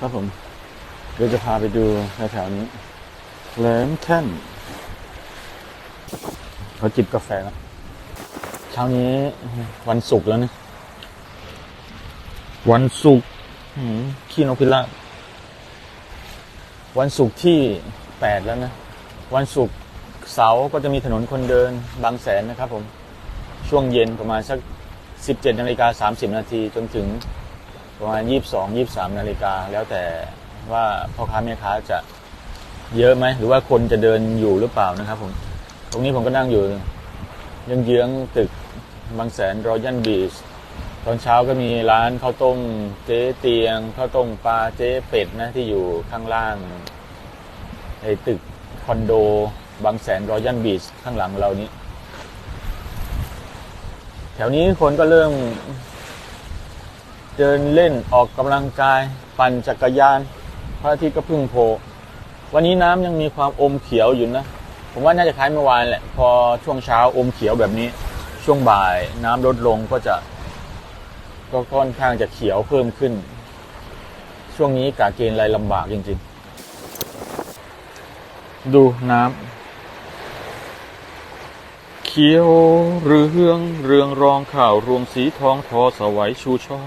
ครับผมเดี๋ยวจะพาไปดูแถวๆนี้แหลมแท่นเขาจิบกาแฟแล้วเช้านี้วันศุกร์แล้วนะวันศุกร์หืมขี้นกพิราบวันศุกร์ที่แปดแล้วนะ วันศุกร์เสาร์ก็จะมีถนนคนเดินบางแสนนะครับผม ช่วงเย็นประมาณสัก17นาฬิกา30นาทีจนถึง ประมาณ 22 23 นาฬิกา แล้วแต่ว่าพ่อค้าแม่ค้าจะเยอะไหม หรือว่าคนจะเดินอยู่หรือเปล่านะครับผม ตรงนี้ผมก็นั่งอยู่ยังเยื้องตึกบางแสนรอยัลบีชตอนเช้าก็มีร้านข้าวต้มเจ๊เตียงข้าวต้มปลาเจ๊เป็ดนะที่อยู่ข้างล่างในตึกคอนโดบางแสนรอยัลบีชข้างหลังเรานี้ แถวนี้คนก็เริ่ม เดินเล่นออกกำลังกาย ปั่นจักรยาน พระอาทิตย์ก็พึ่งโผล่วันนี้น้ำยังมีความอมเขียวอยู่นะ ผมว่าน่าจะคล้ายเมื่อวานแหละ พอช่วงเช้าอมเขียวแบบนี้ ช่วงบ่ายน้ำลดลงก็จะ ก็ค่อนข้างจะเขียวเพิ่มขึ้น ช่วงนี้กาเกณฑ์อะไรลำบากจริง ๆ ดูน้ำ ขียวเรืองเรืองรองข่าวรวงสีทองทอสวัยชูช่อ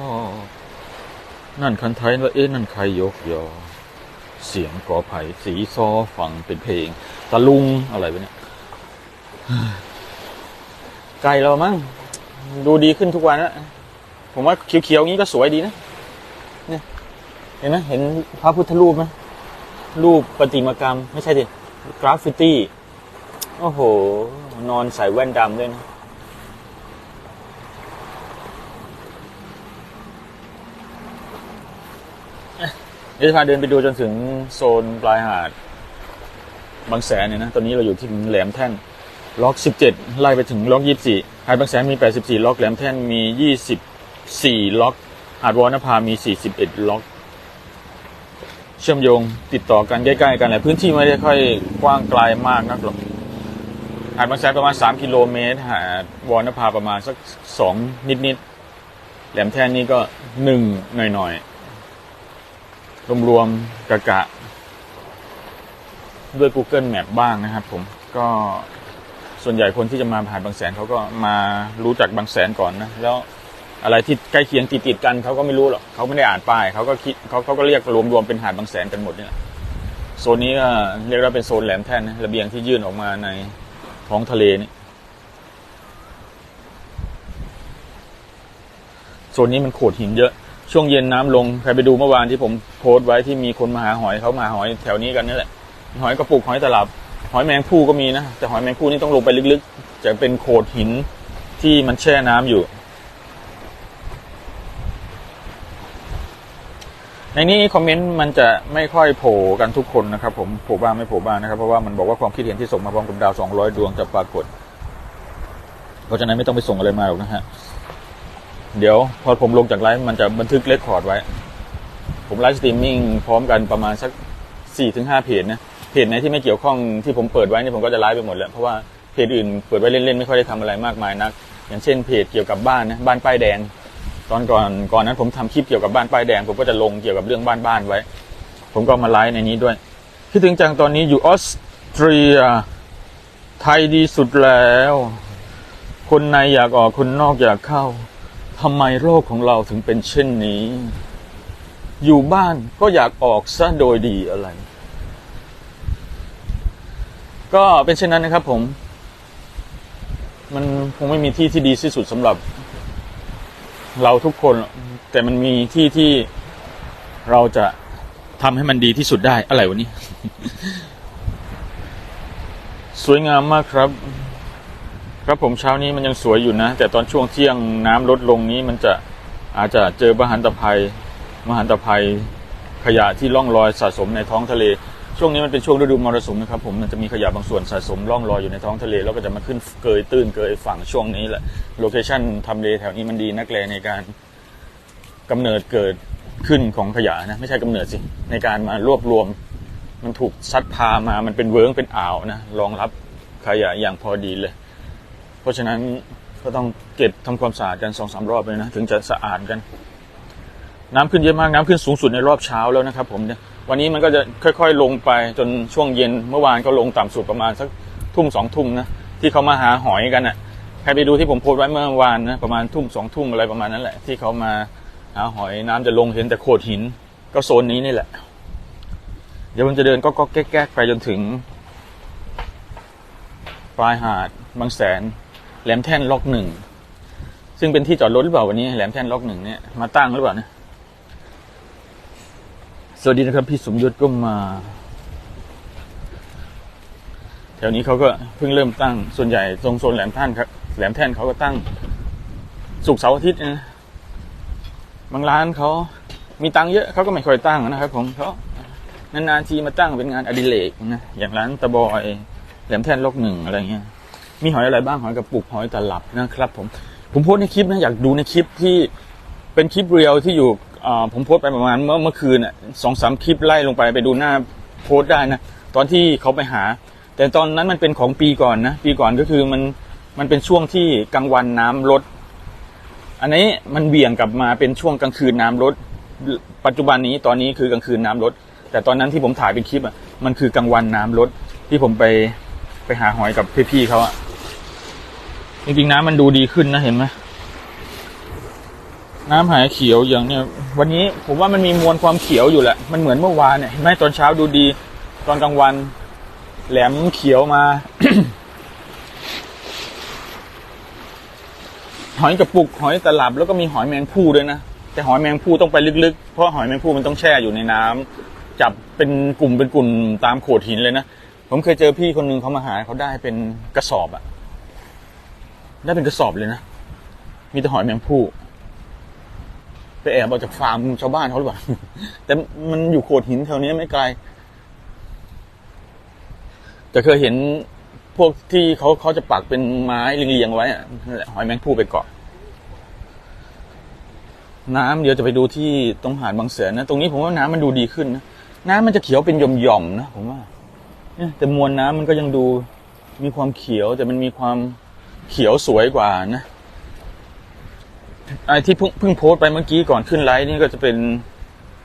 นั่นคันไทยว่าเอ๊ะนั่นใครยกยอ เสียงกอไผ่สีซอฟังเป็นเพลง ตะลุงอะไรไปเนี่ยไกลเรามั้งดูดีขึ้นทุกวันแล้วผมว่าเขียวๆงี้ก็สวยดีนะเนี่ยเห็นไหมเห็นพระพุทธรูปไหมรูปประติมากรรม ไม่ใช่ดิกราฟฟิตี้ โอ้โห นอนใส่แว่นดำด้วยนะเดี๋ยวจะพาเดินไปดูจนถึงโซนปลายหาด บางแสนเนี่ยนะ ตอนนี้เราอยู่ที่แหลมแท่น ล็อก 17 ไล่ไปถึงล็อก 24 หาดบางแสนมี 84 ล็อก แหลมแท่นมี 24 ล็อก หาดวอนภามี 41 ล็อก เชื่อมโยงติดต่อกันใกล้ๆกันแหละพื้นที่ไม่ได้ค่อยกว้างไกลมากนักหรอก หาดบางแสนประมาณ 3 กิโลเมตร หาดวอนภาประมาณสัก 2 นิดๆแหลมแท่นนี่ก็1หน่อยๆรวมๆกะกะ ด้วย Google Map บ้างนะครับผมก็ส่วนใหญ่คนที่จะมาผ่านบางแสนเขาก็มารู้จักบางแสนก่อนนะ แล้วอะไรที่ใกล้เคียงติดติดกันเขาก็ไม่รู้หรอกเขาไม่ได้อ่านป้ายเขาก็คิดเขาเขาก็เรียกรวมๆเป็นหาดบางแสนกันหมดเนี่ยโซนนี้ก็เรียกว่าเป็นโซนแหลมแท่นนะระเบียงที่ยื่นออกมาใน ท้องทะเลนี่โซนนี้มันโขดหินเยอะ ช่วงเย็นน้ำลง ใครไปดูเมื่อวานที่ผมโพสต์ไว้ที่มีคนมาหาหอยเขามาหาหอยแถวนี้กันนี่แหละหอยกระปุกหอยตลับ หอยแมงผู้ก็มีนะ แต่หอยแมงผู้นี่ต้องลงไปลึกๆ จะเป็นโขดหินที่มันแช่น้ำอยู่ ในนี้คอมเมนต์มันจะไม่ค่อยโผล่กันทุกคนนะครับ ผมโผล่บ้างไม่โผล่บ้างนะครับเพราะว่ามันบอกว่าความคิดเห็นที่ส่งมาพร้อมกับดาวสองร้อยดวงจะปรากฏ เพราะฉะนั้นไม่ต้องไปส่งอะไรมาหรอกนะฮะเดี๋ยวพอผมลงจากไลฟ์มันจะบันทึกเลคคอร์ดไว้ ผมไลฟ์สตรีมมิ่งพร้อมกันประมาณสักสี่ถึงเพจนะเพจไหนที่ไม่เกี่ยวข้องที่ผมเปิดไว้นี่ผมก็จะไลฟ์ไปหมดแล้วเพราะว่าเพจอื่นเปิดไว้เล่นๆไม่ค่อยได้ทำอะไรมากมายนัก อย่างเช่นเพจเกี่ยวกับบ้านนะบ้านป้ายแดง ตอนก่อนก่อนนั้นผมทำคลิปเกี่ยวกับบ้านป้ายแดงผมก็จะลงเกี่ยวกับเรื่องบ้านบ้านๆไว้ ผมก็มาไลฟ์ในนี้ด้วยคิดถึงจังตอนนี้อยู่ออสเตรีย ไทยดีสุดแล้ว คนในอยากออกคนนอกอยากเข้าทำไมโลกของเราถึงเป็นเช่นนี้ อยู่บ้านก็อยากออกซะโดยดีอะไร ก็เป็นเช่นนั้นนะครับผม มันคงไม่มีที่ที่ดีที่สุดสำหรับ เราทุกคนหรอกแต่มันมีที่ที่เราจะทำให้มันดีที่สุดได้อะไรวะนี่สวยงามมากครับ ครับผมเช้านี้มันยังสวยอยู่นะ แต่ตอนช่วงเที่ยงน้ำลดลงนี้มันจะอาจจะเจอมหันตภัยมหันตภัยขยะที่ล่องลอยสะสมในท้องทะเล ช่วงนี้มันเป็นช่วงฤดูมรสุมนะครับผมมันจะมีขยะบางส่วนสะสมล่องลอยอยู่ในท้องทะเล แล้วก็จะมาขึ้นเกยตื้นเกยฝั่งช่วงนี้แหละโลเคชั่นทำเลแถวนี้มันดีนักแลในการกำเนิดเกิดขึ้นของขยะนะไม่ใช่กำเนิดสิในการมารวบรวม มันถูกซัดพามามันเป็นเวิร์งเป็นอ่าวนะรองรับขยะอย่างพอดีเลย เพราะฉะนั้นก็ต้องเก็บทำความสะอาดกันสองสามรอบเลยนะถึงจะสะอาดกัน น้ำขึ้นเยอะมากน้ำขึ้นสูงสุดในรอบเช้าแล้วนะครับผมเนี่ย วันนี้มันก็จะค่อยๆลงไปจนช่วงเย็นเมื่อวานก็ลงต่ำสุดประมาณสักทุ่มสองทุ่มนะที่เขามาหาหอยกันอะใครไปดูที่ผมโพสไว้เมื่อวานนะประมาณทุ่มสองทุ่มอะไรประมาณนั้นแหละ ที่เขามาหาหอยน้ำจะลงเห็นแต่โขดหิน ก็โซนนี้นี่แหละ เดี๋ยวผมจะเดินก็ก็แก๊กๆไปจนถึง ปลายหาดบางแสน แหลมแท่นล็อกหนึ่งซึ่งเป็นที่จอดรถหรือเปล่าวันนี้แหลมแท่นล็อกหนึ่งเนี่ยมาตั้งหรือเปล่านะ สวัสดีนะครับ พี่สมยศก็มา แถวนี้เขาก็เพิ่งเริ่มตั้งส่วนใหญ่ตรงโซนแหลมท่านครับแหลมแท่นเขาก็ตั้งสุกเสาร์อาทิตย์นะบางร้านเขามีตังเยอะเขาก็ไม่ค่อยตั้งนะครับ ผมเขานานๆทีมาตั้งเป็นงานอดิเรกนะอย่างร้านตะบอยแหลมแท่นลกหนึ่งอะไรเงี้ยมีหอยอะไรบ้างหอยกระปุกหอยตลับนะครับ ผม ผมโพสในคลิปนะอยากดูในคลิปที่เป็นคลิปเรียวที่อยู่ ผมโพสไปประมาณเมื่อเมื่อคืนอะสองสามคลิปไล่ลงไปไปดูหน้าโพสได้นะตอนที่เขาไปหา แต่ตอนนั้นมันเป็นของปีก่อนนะปีก่อนก็คือมันมันเป็นช่วงที่กลางวันน้ำลด อันนี้มันเบี่ยงกลับมาเป็นช่วงกลางคืนน้ำลด ปัจจุบันนี้ตอนนี้คือกลางคืนน้ำลด แต่ตอนนั้นที่ผมถ่ายเป็นคลิปอะมันคือกลางวันน้ำลดที่ผมไปไปหาหอยกับพี่ๆเขาอะจริงๆน้ำมันดูดีขึ้นนะเห็นไหม น้ำหายเขียวอย่างเนี้ยวันนี้ผมว่ามันมีมวลความเขียวอยู่แหละ มันเหมือนเมื่อวานเนี่ยเห็นไหมตอนเช้าดูดี ตอนกลางวัน แหลมเขียวมา หอยกระปุก หอยตลับแล้วก็มีหอยแมงภู่ด้วยนะ แต่หอยแมงภู่ต้องไปลึกๆ เพราะหอยแมงภู่มันต้องแช่อยู่ในน้ำจับเป็นกลุ่มเป็นกลุ่มตามโขดหินเลยนะ ผมเคยเจอพี่คนหนึงเขามาหาเขาได้เป็นกระสอบอะได้เป็นกระสอบเลยนะ มีแต่หอยแมงผู้ ไปแอบเอาจากฟาร์มชาวบ้านเขาหรือเปล่า แต่มันอยู่โขดหินแถวนี้ไม่ไกลแต่เคยเห็นพวกที่เขาเขาจะปักเป็นไม้เรียงๆไว้อะหอยแมงผู้ไปเกาะ น้ำเดี๋ยวจะไปดูที่ตรงหาดบางแสนนะ ตรงนี้ผมว่าน้ำมันดูดีขึ้นนะ น้ำมันจะเขียวเป็นหย่อมๆนะผมว่าเนี่ยแต่มวลน้ำมันก็ยังดูมีความเขียวแต่มันมีความเขียวสวยกว่านะ ไอ้ที่เพิ่งเพิ่งโพสต์ไปเมื่อกี้ก่อนขึ้นไลฟ์นี่ก็จะเป็น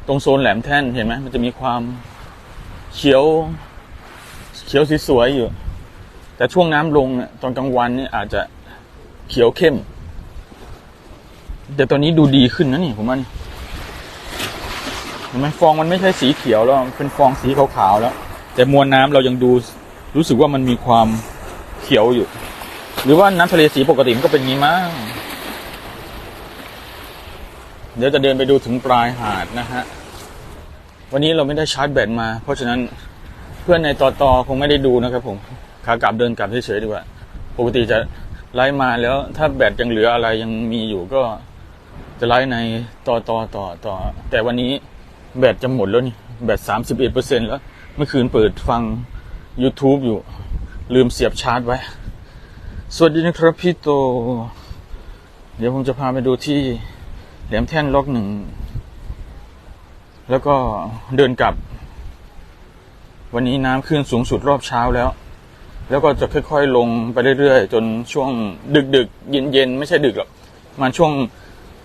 ตรงโซนแหลมแท่นเห็นไหมมันจะมีความเขียว เขียวสวยๆอยู่ แต่ช่วงน้ำลงตอนกลางวันนี่อาจจะเขียวเข้ม แต่ตอนนี้ดูดีขึ้นนะนี่ผมว่านี่เห็นไหมฟองมันไม่ใช่สีเขียวแล้วเป็นฟองสีขาวๆแล้ว แต่มวลน้ำเรายังดูรู้สึกว่ามันมีความเขียวอยู่ หรือว่าน้ำทะเลสีปกติมันก็เป็นงี้มั้ง เดี๋ยวจะเดินไปดูถึงปลายหาดนะฮะ วันนี้เราไม่ได้ชาร์จแบตมา เพราะฉะนั้นเพื่อนในต่อตอคงไม่ได้ดูนะครับผมขากลับเดินกลับเฉยๆดีกว่า ปกติจะไลฟ์มาแล้วถ้าแบตยังเหลืออะไรยังมีอยู่ก็จะไลฟ์ในต่อต่อต่อต่อ แต่วันนี้แบตจะหมดแล้วนี่ แบตสามสิบเอ็ดเปอร์เซ็นแล้ว เมื่อคืนเปิดฟัง YouTube อยู่ ลืมเสียบชาร์จไว้ สวัสดีนะครับพี่โต เดี๋ยวผมจะพาไปดูที่ หลมแท่นล็อกหนึ่ง แล้วก็เดินกลับ วันนี้น้ำขึ้นสูงสุดรอบเช้าแล้ว แล้วก็จะค่อยๆลงไปเรื่อยๆ จนช่วงดึกๆ เย็นๆ ไม่ใช่ดึกหรอกมาช่วง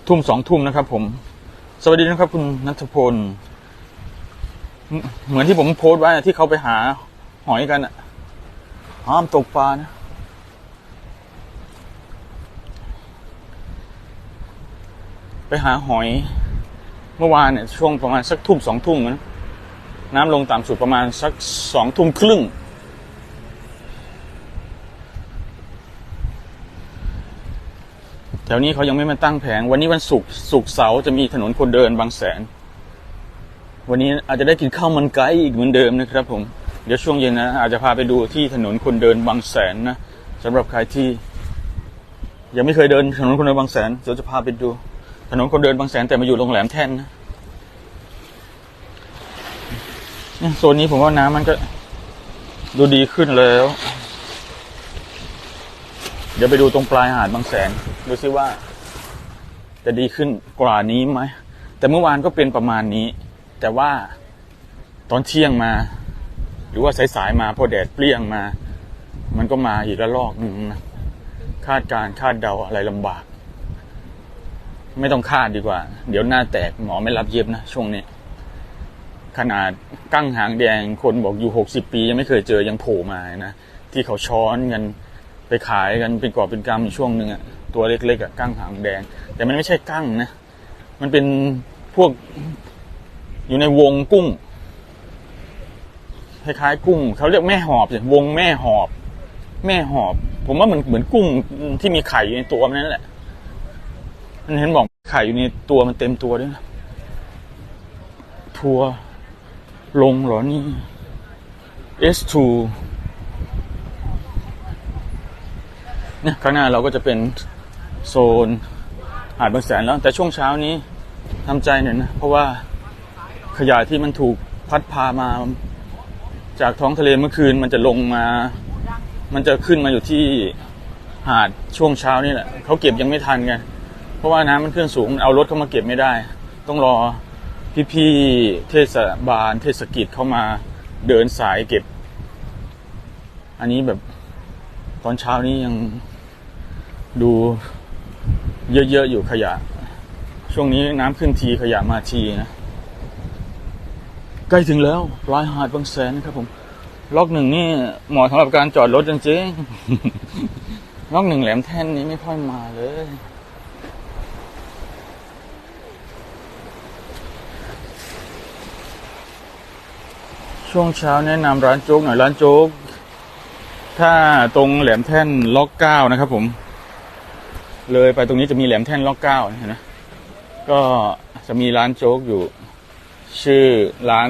ทุ่มสองทุ่มนะครับผม สวัสดีนะครับคุณนัทพล เหมือนที่ผมโพสต์ไว้ที่เขาไปหาหอยกันอะห้ามตกปลานะ ไปหาหอย เมื่อวานเนี่ยช่วงประมาณสักทุ่มสองทุ่มนะน้ำลงต่ำสุดประมาณสักสองทุ่มครึ่ง แถวนี้เขายังไม่มาตั้งแผง วันนี้วันศุกร์ศุกร์เสาร์จะมีถนนคนเดินบางแสน วันนี้อาจจะได้กินข้าวมันไก่อีกเหมือนเดิมนะครับผม เดี๋ยวช่วงเย็นนะ อาจจะพาไปดูที่ถนนคนเดินบางแสนนะสำหรับใครที่ ยังไม่เคยเดินถนนคนเดินบางแสนเดี๋ยวจะพาไปดู ถนนคนเดินบางแสนแต่มาอยู่โรงแรมแท่นนะเนี่ยโซนนี้ผมว่าน้ำมันก็ ดูดีขึ้นแล้ว เดี๋ยวไปดูตรงปลายหาดบางแสน ดูซิว่า จะดีขึ้นกว่านี้ไหม แต่เมื่อวานก็เป็นประมาณนี้ แต่ว่าตอนเที่ยงมา หรือว่าสายๆมาพอแดดเปรี้ยงมา มันก็มาอีกระลอกหนึ่งนะคาดการคาดเดาอะไรลำบาก ไม่ต้องคาดดีกว่า เดี๋ยวหน้าแตกหมอไม่รับเย็บนะช่วงนี้ ขนาดกั้งหางแดงคนบอกอยู่หกสิบปียังไม่เคยเจอยังโผล่มานะที่เขาช้อนกันไปขายกันเป็นกอบเป็นกำอยู่ช่วงหนึ่งอะตัวเล็กๆอะกั้งหางแดง แต่มันไม่ใช่กั้งนะมันเป็นพวกอยู่ในวงกุ้งคล้ายๆกุ้งเขาเรียกแม่หอบสิวงแม่หอบ แม่หอบ ผมว่ามันเหมือนกุ้งที่มีไข่อยู่ในตัวมันนั่นแหละ เห็นบอกไข่อยู่ในตัวมันเต็มตัวด้วยนะทัวร์ลงหรอนี่ S2 เนี่ยข้างหน้าเราก็จะเป็นโซนหาดบางแสนแล้ว แต่ช่วงเช้านี้ทำใจหน่อยนะ เพราะว่าขยะที่มันถูกพัดพามา จากท้องทะเลเมื่อคืนมันจะลงมา มันจะขึ้นมาอยู่ที่หาดช่วงเช้านี่แหละเขาเก็บยังไม่ทันไง เพราะว่าน้ำมันขึ้นสูงเอารถเข้ามาเก็บไม่ได้ ต้องรอพี่ๆเทศบาลเทศกิจเข้ามาเดินสายเก็บ อันนี้แบบตอนเช้านี้ยังดูเยอะๆอยู่ขยะ ช่วงนี้น้ำขึ้นทีขยะมาทีนะ ใกล้ถึงแล้วปลายหาดบางแสนครับผม ล็อกหนึ่งนี่เหมาะสำหรับการจอดรถจริงๆ ล็อกหนึ่งแหลมแท่นนี้ไม่ค่อยมาเลย ช่วงเช้าแนะนำร้านโจ๊กหน่อยร้านโจ๊ก ถ้าตรงแหลมแท่นล็อกเก้านะครับ ผม เลยไปตรงนี้จะมีแหลมแท่นล็อกเก้าเห็นไหมก็จะมีร้านโจ๊กอยู่ ชื่อร้าน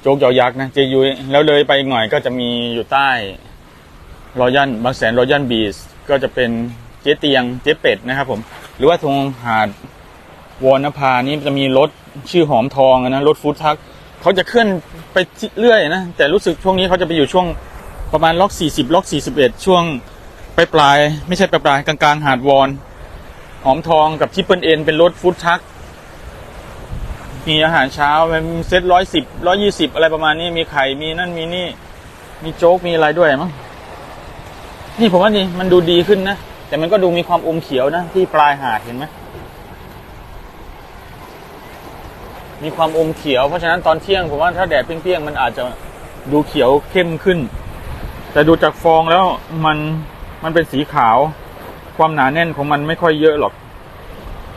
โจ๊กยอยักษ์นะเจยุยแล้วเลยไปหน่อยก็จะมีอยู่ใต้รอยันบางแสนรอยันบีสก็จะเป็นเจ๊เตียงเจ๊เป็ดนะครับผม หรือว่าตรงหาดวอนภานี่จะมีรถชื่อหอมทองนะรถฟู้ดทัก เขาจะเคลื่อนไปเรื่อยนะ แต่รู้สึกช่วงนี้เขาจะไปอยู่ช่วงประมาณล็อก 40 ล็อก 41 ช่วงปลายปลายไม่ใช่ปลายปลายกลางๆ หาดวอนหอมทองกับทิปเปิลเอ็นเป็นรถฟู้ดทักมีอาหารเช้าเป็นเซตร้อยสิบร้อยี่สิบอะไรประมาณนี้มีไข่มีนั่นมีนี่ มีโจ๊กมีอะไรด้วยมั้งนี่ผมว่านี่มันดูดีขึ้นนะ แต่มันก็ดูมีความอมเขียวนะ ที่ปลายหาดเห็นไหม มีความอมเขียว เพราะฉะนั้นตอนเที่ยงผมว่าถ้าแดดเปรี้ยงๆมันอาจจะดูเขียวเข้มขึ้น แต่ดูจากฟองแล้วมันมันเป็นสีขาว ความหนาแน่นของมันไม่ค่อยเยอะหรอก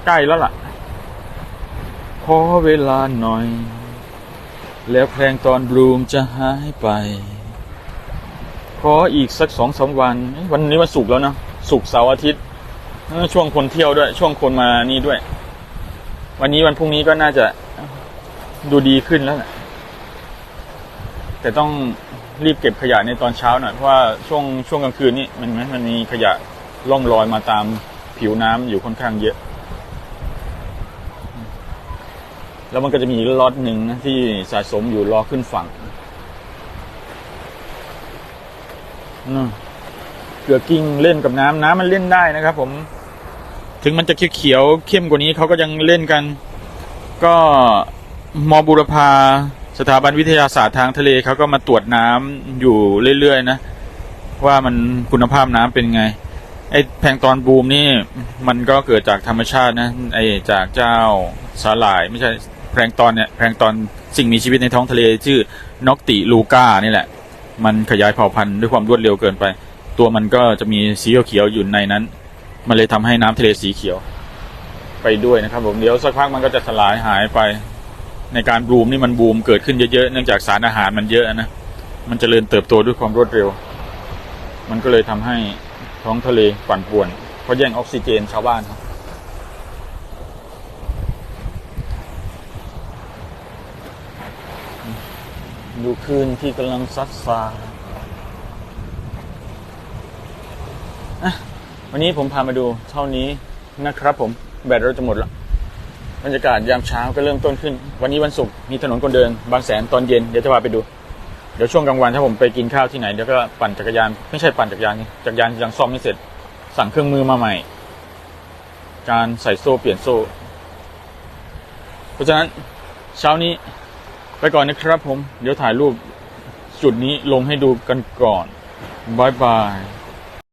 ใกล้แล้วล่ะ ขอเวลาหน่อย แล้วแพลงตอนบลูมจะหายไป ขออีกสักสองสามวัน วันนี้วันศุกร์แล้วนะศุกร์เสาร์อาทิตย์ช่วงคนเที่ยวด้วย ช่วงคนมานี่ด้วย วันนี้วันพรุ่งนี้ก็น่าจะ ดูดีขึ้นแล้วแหละแต่ต้องรีบเก็บขยะในตอนเช้าหน่อยเพราะว่าช่วงช่วงกลางคืนนี่มันมันมีขยะล่องลอยมาตามผิวน้ำอยู่ค่อนข้างเยอะ แล้วมันก็จะมีล็อตหนึ่งนะที่สะสมอยู่รอขึ้นฝั่งอืมเกลือกิ้งเล่นกับน้ำน้ำมันเล่นได้นะครับ ผม ถึงมันจะเขียวๆเข้มกว่านี้เขาก็ยังเล่นกัน ก็ มบุรพาสถาบันวิทยาศาสตร์ทางทะเลเขาก็มาตรวจน้ำอยู่เรื่อยๆนะ ว่ามันคุณภาพน้ำเป็นไง ไอ้แพลงตอนบูมนี่ มันก็เกิดจากธรรมชาตินะไอ้จากเจ้าสาหร่าย ไม่ใช่แพลงตอนเนี่ยแพลงตอนสิ่งมีชีวิตในท้องทะเลชื่อนกติลูก้านี่แหละ มันขยายเผ่าพันธุ์ด้วยความรวดเร็วเกินไป ตัวมันก็จะมีสีเขียวอยู่ในนั้น มันเลยทำให้น้ำทะเลสีเขียว ไปด้วยนะครับผมเดี๋ยวสักพักมันก็จะสลายหายไป ในการบูมนี่มันบูมเกิดขึ้นเยอะๆเนื่องจากสารอาหารมันเยอะนะมันจเจริญเติบโตด้วยความรวดเร็ว มันก็เลยทำให้ท้องทะเลปั่นป่วน เพราะแย่งออกซิเจนชาวบ้านครับดูคลื่นที่กำลังซัดฟ้าอะวันนี้ผมพามาดูเท่านี้นะครับผม แบตเราจะหมดละ บรรยากาศยามเช้าก็เริ่มต้นขึ้น วันนี้วันศุกร์มีถนนคนเดิน บางแสนตอนเย็นเดี๋ยวจะพาไปดู เดี๋ยวช่วงกลางวันถ้าผมไปกินข้าวที่ไหนเดี๋ยวก็ปั่นจักรยานไม่ใช่ปั่นจักรยานจักรยานยังซ่อมไม่เสร็จ สั่งเครื่องมือมาใหม่ การใส่โซ่เปลี่ยนโซ่ เพราะฉะนั้นเช้านี้ไปก่อนนะครับผม เดี๋ยวถ่ายรูปจุดนี้ลงให้ดูกันก่อนบายบาย